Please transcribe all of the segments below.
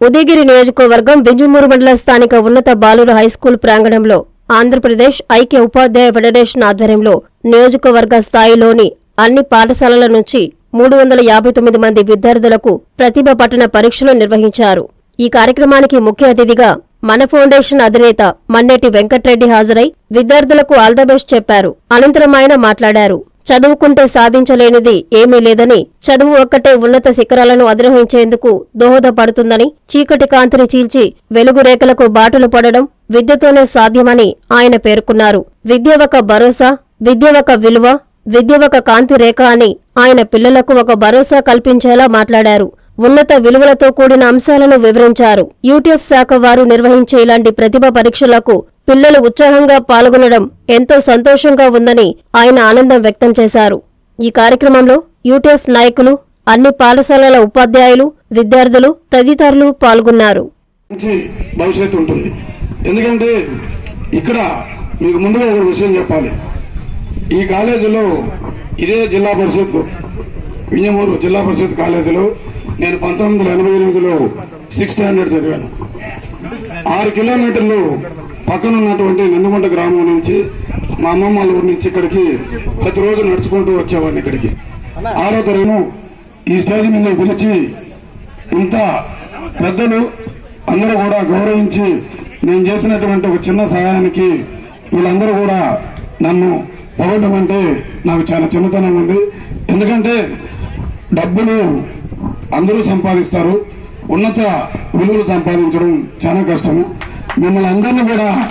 ఉదయగిరి నియోజకవర్గం బింజమూరు మండల స్థానిక ఉన్నత బాలుర హైస్కూల్ ప్రాంగణంలో ఆంధ్రప్రదేశ్ ఐక్య ఉపాధ్యాయ ఫెడరేషన్ ఆధ్వర్యంలో నియోజకవర్గ స్థాయిలోని అన్ని పాఠశాలల నుంచి మూడు వందల యాభై తొమ్మిది మంది విద్యార్థులకు ప్రతిభ పట్టణ పరీక్షలు నిర్వహించారు. ఈ కార్యక్రమానికి ముఖ్య అతిథిగా మన ఫౌండేషన్ అధినేత మన్నెటి వెంకట్రెడ్డి హాజరై విద్యార్థులకు ఆల్ ద బెస్ట్ చెప్పారు. అనంతరం ఆయన మాట్లాడారు. చదువుకుంటే సాధించలేనిది ఏమీ లేదని చదువు ఒక్కటే ఉన్నత శిఖరాలను అధిరోహించేందుకు దోహదపడుతుందని చీకటి కాంతిని చీల్చి వెలుగు రేఖలకు బాటలు పడడం విద్యతోనే సాధ్యమని ఆయన పేర్కొన్నారు. విద్య ఒక భరోసా విద్య ఒక విలువ విద్య ఒక కాంతి రేఖ అని ఆయన పిల్లలకు ఒక భరోసా కల్పించేలా మాట్లాడారు. ఉన్నత విలువలతో కూడిన అంశాలను వివరించారు. యూట్యూబ్ శాఖ వారు నిర్వహించే ఇలాంటి ప్రతిభ పరీక్షలకు పిల్లలు ఉత్సాహంగా పాల్గొనడం ఎంతో సంతోషంగా ఉందని ఆయన ఆనందం వ్యక్తం చేశారు. ఈ కార్యక్రమంలో యూటీఎఫ్ నాయకులు అన్ని పాఠశాలల ఉపాధ్యాయులు విద్యార్థులు తదితరులు పాల్గొన్నారు. భవిష్యత్తు ఉంటుంది. ఎందుకంటే ఇక్కడ మీకు ముందుగా ఒక విషయం చెప్పాలి. ఈ కాలేజీలో ఇదే జిల్లా పరిషత్ వింజమూరు జిల్లా పరిషత్ కాలేజీలో నేను పంతొమ్మిది వందల ఎనభై ఎనిమిదిలో సిక్స్ స్టాండర్డ్ చదివాను. ఆరు కిలోమీటర్లు పక్కన ఉన్నటువంటి నందిమంట గ్రామం నుంచి మా అమ్మమ్మ వాళ్ళ ఊరి నుంచి ఇక్కడికి ప్రతిరోజు నడుచుకుంటూ వచ్చేవాడిని ఇక్కడికి. ఆరో తరగను ఈ స్టేజ్ మీద పిలిచి ఇంత పెద్దలు అందరూ కూడా గౌరవించి నేను చేసినటువంటి ఒక చిన్న సహాయానికి వీళ్ళందరూ కూడా నన్ను పొగడం అంటే నాకు చాలా చిన్నతనం ఉంది. ఎందుకంటే డబ్బులు అందరూ సంపాదిస్తారు. ఉన్నత విలువలు సంపాదించడం చాలా కష్టము. మిమ్మల్ని అందరినీ కూడా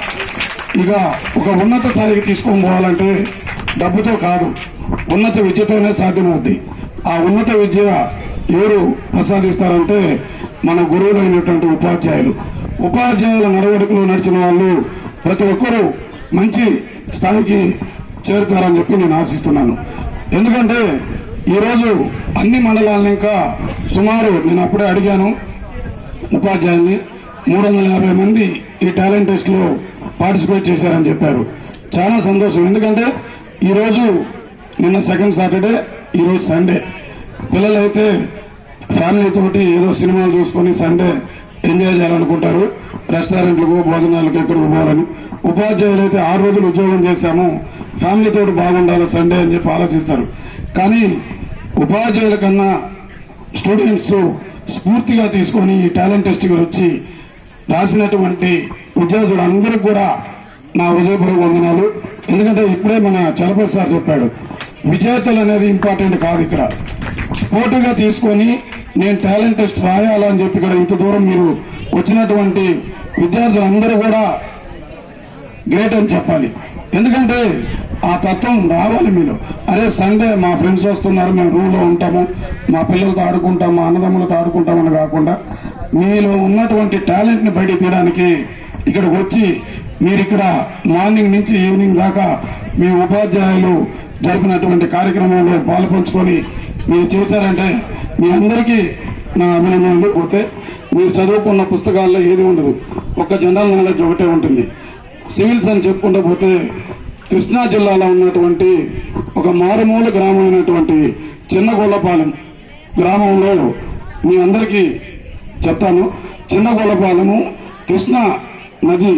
ఇక ఒక ఉన్నత స్థాయికి తీసుకొని పోవాలంటే డబ్బుతో కాదు ఉన్నత విద్యతోనే సాధ్యమవుద్ది. ఆ ఉన్నత విద్య ఎవరు ప్రసాదిస్తారంటే మన గురువులైనటువంటి ఉపాధ్యాయులు. ఉపాధ్యాయుల నడవడికలో నడిచిన వాళ్ళు ప్రతి ఒక్కరూ మంచి స్థాయికి చేరుతారని చెప్పి నేను ఆశిస్తున్నాను. ఎందుకంటే ఈరోజు అన్ని మండలాలను ఇంకా సుమారు నేను అప్పుడే అడిగాను ఉపాధ్యాయుల్ని. మూడు వందల యాభై మంది ఈ టాలెంట్ టెస్ట్లో పార్టిసిపేట్ చేశారని చెప్పారు. చాలా సంతోషం. ఎందుకంటే ఈరోజు నిన్న సెకండ్ సాటర్డే ఈరోజు సండే. పిల్లలైతే ఫ్యామిలీతోటి ఏదో సినిమాలు చూసుకొని సండే ఎంజాయ్ చేయాలనుకుంటారు. రెస్టారెంట్లకు భోజనాలకు ఎక్కడికి పోవాలని. ఉపాధ్యాయులు అయితే ఆరు రోజులు ఉద్యోగం చేశాము. ఫ్యామిలీ తోటి బాగుండాలి సండే అని చెప్పి ఆలోచిస్తారు. కానీ ఉపాధ్యాయుల కన్నా స్టూడెంట్స్ స్ఫూర్తిగా తీసుకొని ఈ టాలెంట్ టెస్ట్కి వచ్చి రాసినటువంటి విద్యార్థులు కూడా నా హృదయపూర్వక వందనాలు. ఎందుకంటే ఇప్పుడే మన చలపతి సార్ చెప్పాడు విజేతలు అనేది ఇంపార్టెంట్ కాదు ఇక్కడ. స్పోర్టివ్గా తీసుకొని నేను టాలెంట్ టెస్ట్ రాయాలని చెప్పి ఇక్కడ ఇంత దూరం మీరు వచ్చినటువంటి విద్యార్థులందరూ కూడా గ్రేట్ అని చెప్పాలి. ఎందుకంటే ఆ తత్వం రావాలి మీరు అరే సండే మా ఫ్రెండ్స్ వస్తున్నారు మేము రూమ్లో ఉంటాము మా పిల్లలతో ఆడుకుంటాం మా అన్నదమ్ములతో ఆడుకుంటామని కాకుండా మీలో ఉన్నటువంటి టాలెంట్ని బయట తీయడానికి ఇక్కడికి వచ్చి మీరు ఇక్కడ మార్నింగ్ నుంచి ఈవినింగ్ దాకా మీ ఉపాధ్యాయులు జరిపినటువంటి కార్యక్రమంలో పాల్పంచుకొని మీరు చేశారంటే మీ అందరికీ నా అభినందనలు. పోతే మీరు చదువుకున్న పుస్తకాల్లో ఏది ఉండదు. ఒక జనరల్ నాలెడ్జ్ ఒకటే ఉంటుంది. సివిల్స్ అని చెప్పుకుంటూ పోతే కృష్ణా జిల్లాలో ఉన్నటువంటి ఒక మారుమూల గ్రామం అయినటువంటి చిన్న గ్రామంలో మీ అందరికీ చెప్తాను చిన్న కృష్ణ కృష్ణా నది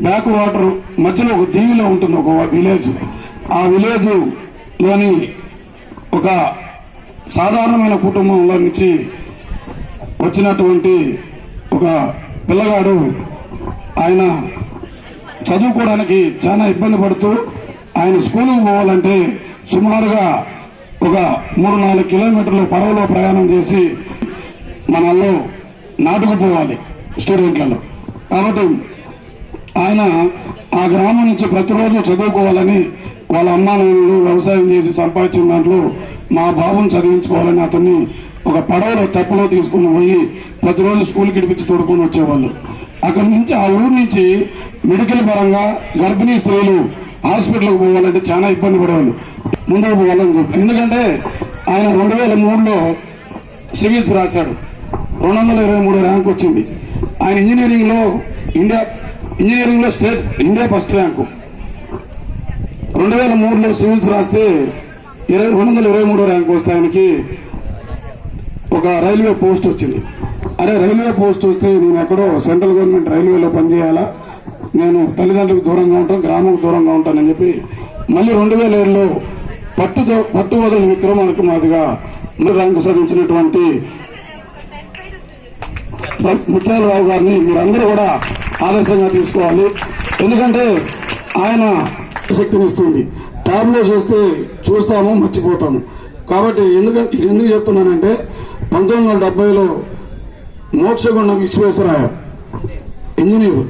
బ్యాక్ వాటర్ మధ్యలో ఒక దీవిలో ఉంటుంది ఒక విలేజ్. ఆ విలేజ్లోని ఒక సాధారణమైన కుటుంబంలో నుంచి వచ్చినటువంటి ఒక పిల్లగాడు ఆయన చదువుకోవడానికి చాలా ఇబ్బంది పడుతూ ఆయన స్కూల్కి పోవాలంటే సుమారుగా ఒక మూడు నాలుగు కిలోమీటర్లు పడవలో ప్రయాణం చేసి మనల్లో నాటుకుపోవాలి స్టూడెంట్లలో. కాబట్టి ఆయన ఆ గ్రామం నుంచి ప్రతిరోజు చదువుకోవాలని వాళ్ళ అమ్మా నాన్నలు వ్యవసాయం చేసి సంపాదించిన దాంట్లో మా బాబుని చదివించుకోవాలని అతన్ని ఒక పడవలో తప్పులో తీసుకుని పోయి ప్రతిరోజు స్కూల్కి ఇడిపించి తోడుకొని వచ్చేవాళ్ళు. అక్కడి నుంచి ఆ ఊరు నుంచి మెడికల్ పరంగా గర్భిణీ స్త్రీలు హాస్పిటల్కి పోవాలంటే చాలా ఇబ్బంది పడేవాళ్ళు. ముందుకు పోవాలని ఎందుకంటే ఆయన రెండు వేల మూడులో సివిల్స్ రాశాడు. రెండు వందల ఇరవై మూడు ర్యాంక్ వచ్చింది. ఆయన ఇంజనీరింగ్లో ఇండియా ఇంజనీరింగ్లో స్టేట్ ఇండియా ఫస్ట్ ర్యాంకు. రెండు వేల మూడులో సివిల్స్ రాస్తే ఇరవై రెండు వందల ఇరవై మూడో ర్యాంక్ వస్తే ఆయనకి ఒక రైల్వే పోస్ట్ వచ్చింది. అరే రైల్వే పోస్ట్ వస్తే నేను ఎక్కడో సెంట్రల్ గవర్నమెంట్ రైల్వేలో పనిచేయాలా? నేను తల్లిదండ్రులకు దూరంగా ఉంటాను గ్రామంకు దూరంగా ఉంటానని చెప్పి మళ్ళీ రెండు వేల ఏడులో పట్టుదో పట్టు వదలని విక్రమార్క మాదిగా ర్యాంకు సాధించినటువంటి ముత్యాలరావు గారిని మీరందరూ కూడా ఆదర్శంగా తీసుకోవాలి. ఎందుకంటే ఆయన శక్తినిస్తుంది ట్యాబ్లో చూస్తే చూస్తాము మర్చిపోతాము. కాబట్టి ఎందుకంటే ఇది ఎందుకు చెప్తున్నానంటే పంతొమ్మిది వందల డెబ్బైలో మోక్షగుండం విశ్వేశ్వరయ్య ఇంజనీర్.